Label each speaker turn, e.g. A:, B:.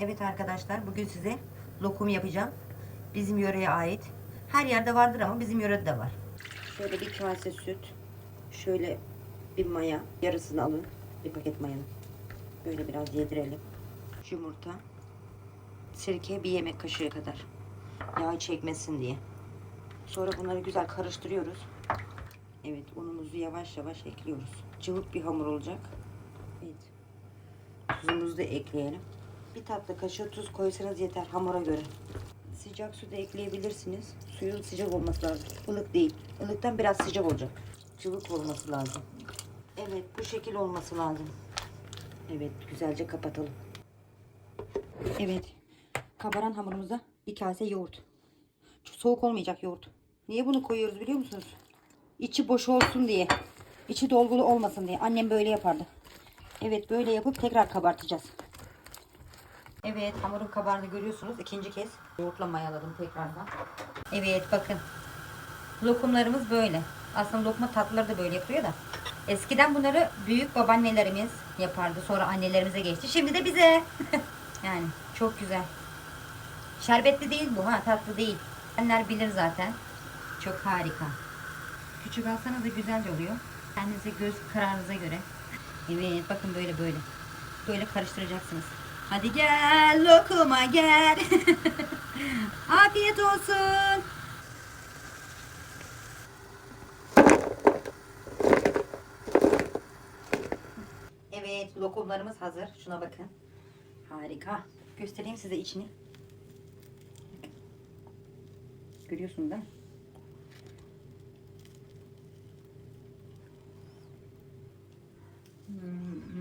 A: Evet arkadaşlar bugün size lokum yapacağım. Bizim yöreye ait. Her yerde vardır ama bizim yörede de var. Şöyle bir kase süt. Şöyle bir maya. Yarısını alın. Bir paket mayanın. Böyle biraz yedirelim. Yumurta. Sirke bir yemek kaşığı kadar. Yağ çekmesin diye. Sonra bunları güzel karıştırıyoruz. Evet unumuzu yavaş yavaş ekliyoruz. Cıvık bir hamur olacak. Evet. Tuzumuzu da ekleyelim. Bir tatlı kaşığı tuz koysanız yeter hamura göre. Sıcak su da ekleyebilirsiniz. Suyun sıcak olması lazım. Ilık değil. Ilıktan biraz sıcak olacak. Cıvık olması lazım. Evet bu şekil olması lazım. Evet güzelce kapatalım. Evet. Kabaran hamurumuza bir kase yoğurt. Çok soğuk olmayacak yoğurt. Niye bunu koyuyoruz biliyor musunuz? İçi boş olsun diye. İçi dolgulu olmasın diye. Annem böyle yapardı. Evet böyle yapıp tekrar kabartacağız. Evet hamurun kabardığını görüyorsunuz. İkinci kez yoğurtla mayaladım tekrardan. Evet bakın. Lokumlarımız böyle. Aslında lokma tatlıları da böyle yapıyor da. Eskiden bunları büyük babaannelerimiz yapardı. Sonra annelerimize geçti. Şimdi de bize. yani çok güzel. Şerbetli değil bu ha tatlı değil. Anneler bilir zaten. Çok harika. Küçük alsanız da güzel oluyor. Kendinize göz kararınıza göre. Evet bakın böyle böyle. Böyle karıştıracaksınız. Hadi gel lokuma gel. Afiyet olsun. Evet lokumlarımız hazır. Şuna bakın. Harika. Göstereyim size içini. Görüyorsun değil. Hmm.